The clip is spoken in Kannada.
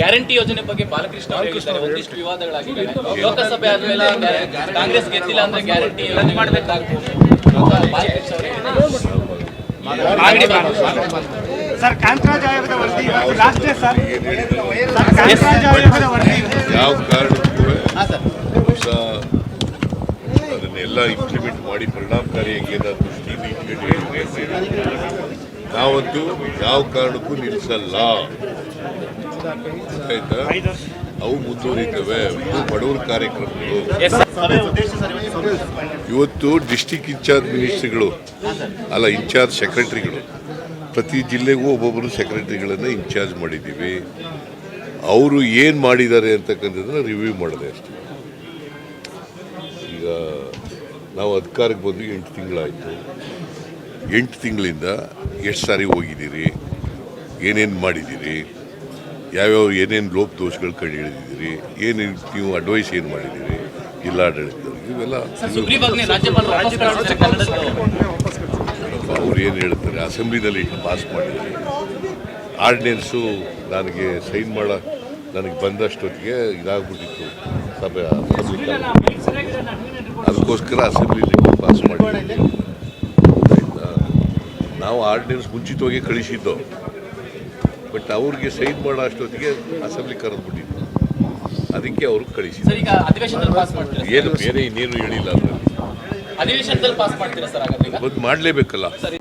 ಗ್ಯಾರಂಟಿ ಯೋಜನೆ ಬಗ್ಗೆ ಬಾಲಕೃಷ್ಣ ಒಂದಿಷ್ಟು ವಿವಾದಗಳಾಗಿವೆ ಲೋಕಸಭೆ ಆದ್ಮೇಲೆ ಕಾಂಗ್ರೆಸ್ ಗೆದ್ದಿಲ್ಲ ಅಂದ್ರೆ ಗ್ಯಾರಂಟಿ ಯೋಜನೆ. ಸರ್ ಕಾಂತರಾಜ್ ಆಯೋಗದ ವರದಿ ಇವತ್ತು ಲಾಸ್ಟ್ ಸರ್. ಕಾಂತರಾಜ್ ಆಯೋಗದ ವರದಿ ಯಾವ ಕಾರಣಕ್ಕೂ ಅದನ್ನೆಲ್ಲ ಇಂಪ್ಲಿಮೆಂಟ್ ಮಾಡಿ ಪರಿಣಾಮಕಾರಿಯಾಗಿ ಏನಾದ್ರು ನಾವಂತೂ ಯಾವ ಕಾರಣಕ್ಕೂ ನಿಲ್ಲಿಸಲ್ಲ. ಆಯ್ತಾ? ಅವು ಮುಂದುವರಿತವೆ. ಇವು ಬಡವರ ಕಾರ್ಯಕ್ರಮಗಳು. ಇವತ್ತು ಡಿಸ್ಟಿಕ್ ಇನ್ಚಾರ್ಜ್ ಮಿನಿಸ್ಟ್ರಿಗಳು ಅಲ್ಲ ಇನ್ಚಾರ್ಜ್ ಸೆಕ್ರೆಟರಿಗಳು ಪ್ರತಿ ಜಿಲ್ಲೆಗೂ ಒಬ್ಬೊಬ್ಬರು ಸೆಕ್ರೆಟರಿಗಳನ್ನು ಇನ್ಚಾರ್ಜ್ ಮಾಡಿದ್ದೀವಿ. ಅವರು ಏನು ಮಾಡಿದ್ದಾರೆ ಅಂತಕ್ಕಂಥದ್ದನ್ನ ರಿವ್ಯೂ ಮಾಡಿದೆ ಅಷ್ಟೇ. ಈಗ ನಾವು ಅಧಿಕಾರಕ್ಕೆ ಬಂದು ಎಂಟು ತಿಂಗಳಾಯಿತು. ಎಂಟು ತಿಂಗಳಿಂದ ಎಷ್ಟು ಸಾರಿ ಹೋಗಿದ್ದೀರಿ? ಏನೇನು ಮಾಡಿದ್ದೀರಿ? ಯಾವ್ಯಾವ ಏನೇನು ಲೋಪ ದೋಷಗಳು ಕಂಡು ಹಿಡಿದಿದ್ದೀರಿ? ಏನೇನು ನೀವು ಅಡ್ವೈಸ್ ಏನು ಮಾಡಿದ್ದೀರಿ? ಜಿಲ್ಲಾಡಳಿತದವ್ರಿಗೆ ಇವೆಲ್ಲ ಅವ್ರು ಏನು ಹೇಳ್ತಾರೆ? ಅಸೆಂಬ್ಲಿನಲ್ಲಿ ಪಾಸ್ ಮಾಡಿದ್ದಾರೆ ಆರ್ಡಿನೆನ್ಸು ನನಗೆ ಸೈನ್ ಮಾಡ ನನಗೆ ಬಂದಷ್ಟೊತ್ತಿಗೆ ಇದಾಗ್ಬಿಟ್ಟಿತ್ತು ಸಭೆ ಅಸೆಂಬ್ಲಿ ಅದಕ್ಕೋಸ್ಕರ ಅಸೆಂಬ್ಲಿಲಿ ಪಾಸ್ ಮಾಡಿದ್ದೀವಿ. ಆಯ್ತಾ ನಾವು ಆರ್ಡಿನೆನ್ಸ್ ಮುಂಚಿತವಾಗಿ ಕಳಿಸಿದ್ದು. ಬಟ್ ಅವ್ರಿಗೆ ಸೈನ್ ಮಾಡೋ ಅಷ್ಟೊತ್ತಿಗೆ ಅಸೆಂಬ್ಲಿ ಕರೆದ್ಬಿಟ್ಟಿತ್ತು ಅದಕ್ಕೆ ಅವ್ರಿಗೆ ಕಳಿಸಿದ್ರು ಏನು ಬೇರೆ ಇನ್ನೇನು ಹೇಳಿಲ್ಲ ಅದರಲ್ಲಿ. ಬಂದು ಮಾಡಲೇಬೇಕಲ್ಲ. ಸರ್.